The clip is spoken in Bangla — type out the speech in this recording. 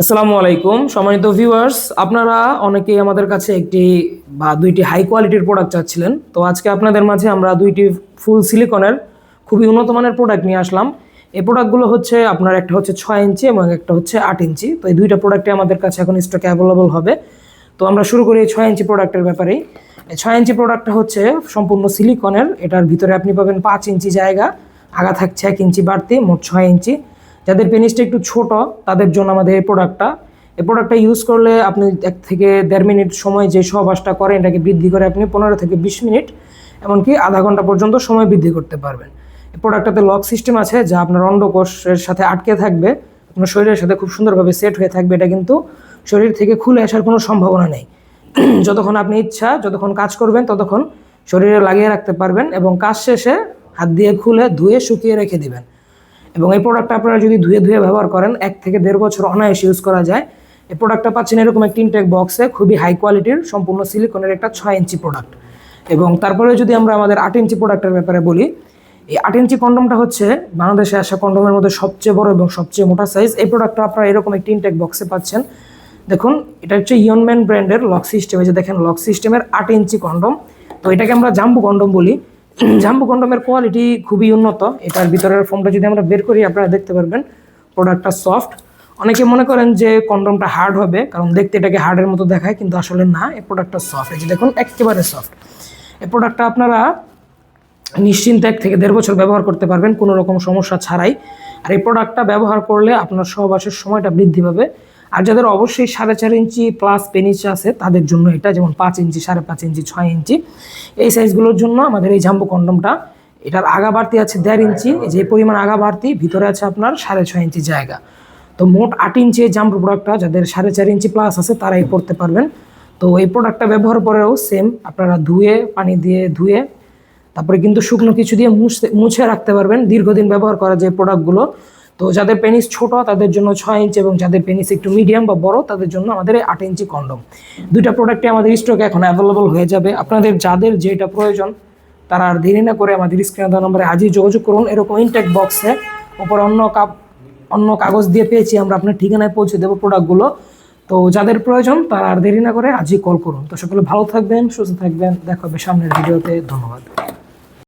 আসসালামু আলাইকুম। সম্মানিত ভিউয়ার্স আপনারা অনেকেই আমাদের কাছে একটি বা দুইটি হাই কোয়ালিটির প্রোডাক্ট চাচ্ছিলেন। তো আজকে আপনাদের মাঝে আমরা দুইটি ফুল সিলিকনের খুবই উন্নত মানের প্রোডাক্ট নিয়ে আসলাম। এই প্রোডাক্টগুলো হচ্ছে আপনার একটা হচ্ছে ছয় ইঞ্চি এবং একটা হচ্ছে আট ইঞ্চি। তো এই দুইটা প্রোডাক্টে আমাদের কাছে এখন স্টকে অ্যাভেলেবল হবে। তো আমরা শুরু করি এই ছয় ইঞ্চি প্রোডাক্টের ব্যাপারেই। ছয় ইঞ্চি প্রোডাক্টটা হচ্ছে সম্পূর্ণ সিলিকনের এটার ভিতরে আপনি পাবেন পাঁচ ইঞ্চি জায়গা, আগা থাকছে এক ইঞ্চি বাড়তি, মোট ছয় ইঞ্চি। যাদের পেনিসটা একটু ছোট, তাদের জন্য আমাদের এই প্রোডাক্টটা এই প্রোডাক্টটা ইউজ করলে আপনি এক থেকে দেড় মিনিট সময় যে সহবাসটা করেন, এটাকে বৃদ্ধি করে আপনি পনেরো থেকে বিশ মিনিট, এমনকি আধা ঘণ্টা পর্যন্ত সময় বৃদ্ধি করতে পারবেন। এই প্রোডাক্টটাতে লক সিস্টেম আছে যা আপনার অন্ডকোষের সাথে আটকে থাকবে, আপনার শরীরের সাথে খুব সুন্দরভাবে সেট হয়ে থাকবে, এটা কিন্তু শরীর থেকে খুলে আসার কোনো সম্ভাবনা নেই। যতক্ষণ আপনি ইচ্ছা, যতক্ষণ কাজ করবেন, ততক্ষণ শরীরে লাগিয়ে রাখতে পারবেন এবং কাজ শেষে হাত দিয়ে খুলে ধুয়ে শুকিয়ে রেখে দিবেন। এবং এই প্রোডাক্টটা আপনারা যদি ধুয়ে ধুয়ে ব্যবহার করেন, এক থেকে দেড় বছর অনায়াসে ইউজ করা যায়। এই প্রোডাক্টটা পাচ্ছেন এরকম একটি ইনটেক বক্সে খুবই হাই কোয়ালিটির সম্পূর্ণ সিলিকনের একটা ছয় ইঞ্চি প্রোডাক্ট এবং তারপরে যদি আমরা আমাদের আট ইঞ্চি প্রোডাক্টের ব্যাপারে বলি, এই আট ইঞ্চি কন্ডমটা হচ্ছে বাংলাদেশে আসা কন্ডমের মধ্যে সবচেয়ে বড় এবং সবচেয়ে মোটা সাইজ এই প্রোডাক্টটা আপনারা এরকম একটি ইনটেক বক্সে পাচ্ছেন। দেখুন, এটা হচ্ছে ইয়নম্যান ব্র্যান্ডের লক সিস্টেম যে দেখেন লক সিস্টেমের আট ইঞ্চি কন্ডম তো এটাকে আমরা জাম্বু কন্ডম বলি। জাম্বু কন্ডমের কোয়ালিটি খুবই উন্নত। এটার ভিতরের ফোমটা যদি আমরা বের করি, আপনারা দেখতে পারবেন প্রোডাক্টটা সফট অনেকে মনে করেন যে কন্ডমটা হার্ড হবে, কারণ দেখতে এটাকে হার্ডের মতো দেখায়, কিন্তু আসলে না, এই প্রোডাক্টটা সফট এই যে দেখুন, একেবারে সফট এই প্রোডাক্টটা আপনারা নিশ্চিন্তে এক থেকে দেড় বছর ব্যবহার করতে পারবেন, কোনো রকম সমস্যা ছাড়াই। আর এই প্রোডাক্টটা ব্যবহার করলে আপনার সহবাসের সময়টা বৃদ্ধি পাবে। আর যাদের অবশ্যই সাড়ে চার ইঞ্চি প্লাস পেনিস আছে, তাদের জন্য এটা যেমন পাঁচ ইঞ্চি, সাড়ে পাঁচ ইঞ্চি, ছয় ইঞ্চি, এই সাইজগুলোর জন্য আমাদের এই জাম্বো কন্ডমটা, এটার আগা বাড়তি আছে দেড় ইঞ্চি যে পরিমাণ আগা বাড়তি, ভিতরে আছে আপনার সাড়ে ছয় ইঞ্চি জায়গা। তো মোট আট ইঞ্চি এই জাম্বো প্রোডাক্টটা যাদের সাড়ে চার ইঞ্চি প্লাস আছে, তারাই পড়তে পারবেন। তো এই প্রোডাক্টটা ব্যবহার করেও সেম আপনারা ধুয়ে, পানি দিয়ে ধুয়ে, তারপরে কিন্তু শুকনো কিছু দিয়ে মুছতে মুছে রাখতে পারবেন। দীর্ঘদিন ব্যবহার করা যে প্রোডাক্টগুলো তো যাদের পেনিস ছোট, তাদের জন্য ছয় ইঞ্চি এবং যাদের পেনিস একটু মিডিয়াম বা বড়, তাদের জন্য আমাদের আট ইঞ্চি কন্ডম দুইটা প্রোডাক্টে আমাদের স্টকে এখন অ্যাভেলেবল হয়ে যাবে। আপনাদের যাদের যেটা প্রয়োজন, তারা আর দেরি না করে আমাদের স্ক্রিনে দেওয়া নম্বরে আজই যোগাযোগ করুন। এরকম ইনটেক বক্সে ওপরে অন্য কাপ, অন্য কাগজ দিয়ে পেয়েছি আমরা, আপনার ঠিকানায় পৌঁছে দেবো প্রোডাক্টগুলো তো যাদের প্রয়োজন, তারা আর দেরি না করে আজই কল করুন। তো সকলে ভালো থাকবেন, সুস্থ থাকবেন। দেখা হবে সামনের ভিডিওতে। ধন্যবাদ।